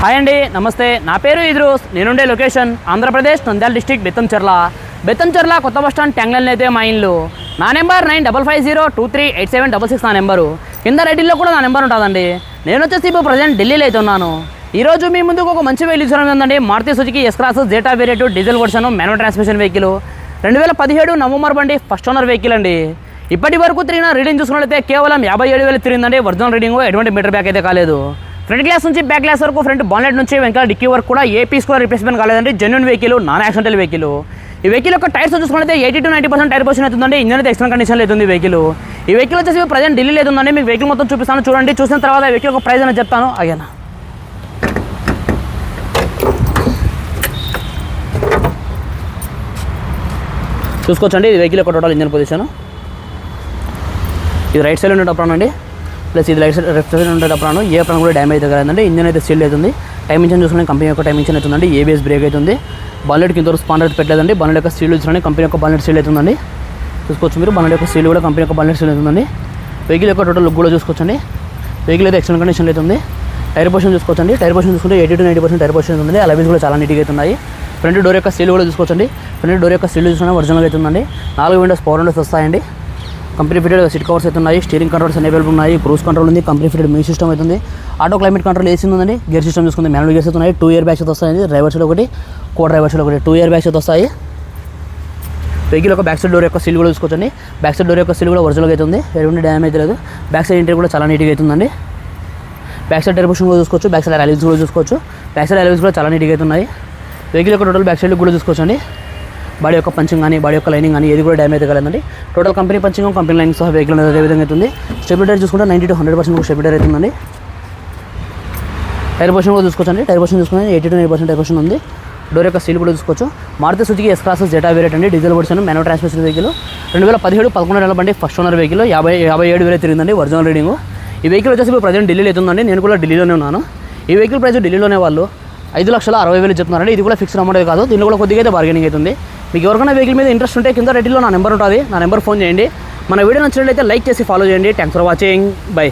Hi అండి నమస్తే. నా పేరు ఇద్రూస్. నేనుండే లొకేషన్ ఆంధ్రప్రదేశ్ నంద్యాల డిస్టిక్ బెత్తంచెర్ల బెత్తంచెర్ల కొత్త బస్ స్టాండ్ ట్యాంగ్లైన్ అయితే మా ఇల్లు. నా number nine double five zero two three eight seven double six నా నెంబరు. కింద రెడ్డిలో కూడా నా నెంబర్ ఉంటుందండి. నేను వచ్చేసి ఇప్పుడు ప్రజెంట్ ఢిల్లీలో అయితే ఉన్నాను. ఈరోజు మీ ముందుకు ఒక మంచి వెహికల్ చూడడం ఉందండి Maruti Suzuki S Cross Zeta variant diesel version మెనో transmission vehicle రెండు వేల పదిహేడు నవంబర్ బండి ఫస్ట్ ఓనర్ వెహికల్ అండి. ఇప్పటి వరకు తిరిగిన రీడింగ్ చూసుకున్నట్లయితే కేవలం యాభై ఏడు వేలు తిరిగిందండి. ఒరిజినల్ రీడింగ్ ఎటువంటి మీటర్ బ్యాక్ అయితే కాలేదు. ఫ్రంట్ గ్లాస్ నుంచి బ్యాక్ గ్లాస్ వరకు ఫ్రంట్ బాన్లెట్ నుంచి వెనకాల డిక్కీ వరకు కూడా ఏ పీస్ కూడా రిప్లేస్మెంట్ కాలేదండి. Genuine vehicle non accidental vehicle ఈ వెహికల్ యొక్క టైర్స్ చూసుకుంటే eighty to ninety percent tyre position అవుతుందండి. ఇంజన్ అయితే ఎక్స్ట్రా కండిషన్ అవుతుంది వెహికల్ ఈ వెహికల్ వచ్చేసి ప్రజెంట్ ఢిల్లీలో అవుతుందండి మీకు వెహికల్ మొత్తం చూపిస్తాను. చూడండి. చూసిన తర్వాత వెహికల్ యొక్క ప్రైస్ అని చెప్తాను. అయ్యానా చూసుకోవచ్చండి. ఇది వెహికల్ యొక్క టోటల్ ఇంజన్ పొజిషన్ ఇది రైట్ సైడ్ ఉండేటప్పుడు అండి. ప్లస్ ఇది లైట్ సైడ్ ఉండేటప్పుడు ఏ ప్రాణం కూడా డ్యామేజ్ అయితే ఇంజన్ అయితే సీల్ అవుతుంది. టైం ఇంజన్ చూసుకుని కంపెనీ యొక్క టైం ఇంజన్ అవుతుందండి. ఏబిఎస్ బ్రేక్ అవుతుంది. బాలెట్ కింద స్పాండర్ అయితే పెట్టలేదండి. బాలెట్ యొక్క సీల్ చూసుకుని కంపెనీ యొక్క బాలెట్ సీల్ అవుతుందండి. చూసుకోవచ్చు మీరు. బాలెట్ యొక్క సీల్ కూడా కంపెనీ యొక్క బాలెట్ సీల్ అవుతుందండి. వెహికల్ యొక్క టోటల్ లుక్ కూడా చూసుకోవచ్చండి. వెహికల్ అయితే ఎక్సలెంట్ కండిషన్ అవుతుంది. టైర్ పొజిషన్ చూసుకోవచ్చండి. టైర్ పొజిషన్ చూసుకుంటే eighty to ninety percent tyre position ఉంది అలవీస్ కూడా చాలా నీట్గా అవుతున్నాయి. ఫ్రంట్ డోర్ యొక్క సీల్ కూడా చూసుకోవచ్చండి. ఫ్రంట్ డోర్ యొక్క సీల్ చూసుకున్నా ఒరిజినల్గా అవుతుందండి. నాలుగు విండోస్ పవర్ విండోస్ వస్తాయండి. కంపెనీ ఫిటెడ్ సీట్ కవర్స్ అయితే ఉన్నాయి స్టీరింగ్ కంట్రోల్స్ అవైలబుల్ ఉన్నాయి క్రూజ్ కంట్రోల్ ఉంది కంపెనీ ఫిటెడ్ మీ సిస్టమ్ అవుతుంది ఆటో క్లైమేట్ కంట్రోల్ ఏసీ ఉందండి గేర్ సిస్టమ్ చూసుకుంది మ్యానువల్ గేర్స్ అయితే టూ ఇయర్ బ్యాగ్స్ అయితే వస్తాయి డ్రైవర్ సైడ్ ఒకటి కో డ్రైవర్ సైడ్ ఒకటి టూ ఇయర్ బ్యాగ్స్ అయితే వస్తాయి. వెహికల్ యొక్క బ్యాక్ సైడ్ డోర్ యొక్క సీల్ కూడా చూసుకోవచ్చండి. బ్యాక్ సైడ్ డోర్ యొక్క సీల్ కూడా ఒరిజినల్గా అవుతుంది ఎటువంటి డ్యామేజ్ లేదు. బ్యాక్ సైడ్ ఇంటర్ కూడా చాలా నీట్గా అవుతుందండి బ్యాక్ సైడ్ టైర్ కూడా చూసుకోవచ్చు బ్యాక్ సైడ్ అలవెన్స్ కూడా చూసుకోవచ్చు. బ్యాక్ సైడ్ అలవెన్స్ కూడా చాలా నీట్గా అవుతున్నాయి వెహికల్ యొక్క టోటల్ బ్యాక్ సైడ్ కూడా చూసుకోవచ్చండి. బాడీ యొక్క పంచింగ్ కానీ బాడీ యొక్క లైనింగ్ కానీ ఏది కూడా డ్యామేజ్ కాలేదండి total company punching company lining సహా వెహికల్ అనేది అదే విధంగా అవుతుంది. స్టెబిలిటర్ చూసుకుంటే నైంటీ టు హండ్రెడ్ పర్సెంట్ స్టెబిలిటర్ అవుతుందండి. టైర్ పర్సెంట్ కూడా చూసుకోవచ్చండి. టైర్ పర్సెంట్ చూసుకుంటే eighty to nine percent tyre position ఉంది. డోర్ యొక్క సీల్ కూడా చూసుకోవచ్చు. Maruti Suzuki S crosses Zeta variant అండి. డీజిల్ వర్షన్ మెనో ట్రాన్స్మిషన్ వెహికల్ రెండు వేల పదిహేడు పదకొండు నెలల బండి ఫస్ట్ ఓనర్ వెహికల్ యాభై యాభై ఏడు వేలు తిరిగిందండి ఒరిజినల్ రీడింగ్ ఈ వెహికల్ వచ్చేసి ఇప్పుడు ప్రజెంట్ ఢిల్లీలో అవుతుందండి. నేను కూడా ఢిల్లీలోనే ఉన్నాను. ఈ వెహికల్ ప్రైస్ ఢిల్లీలోనే వాళ్ళు ఐదు లక్షల అరవై వేలు చెప్తున్నారండి. ఇది కూడా ఫిక్స్డ్ అమౌంట్ కాదు. దీనిలో కూడా కొద్దిగా అయితే బార్గెనింగ్ అవుతుంది. మీకు ఎవరికైనా వెహికల్ మీద ఇంట్రెస్ట్ ఉంటే కింద రెడ్డిలో నా నెంబర్ ఉంటుంది. నా నెంబర్ ఫోన్ చేయండి. మన వీడియో నచ్చినట్లయితే లైక్ చేసి ఫాలో చేయండి. Thanks for watching bye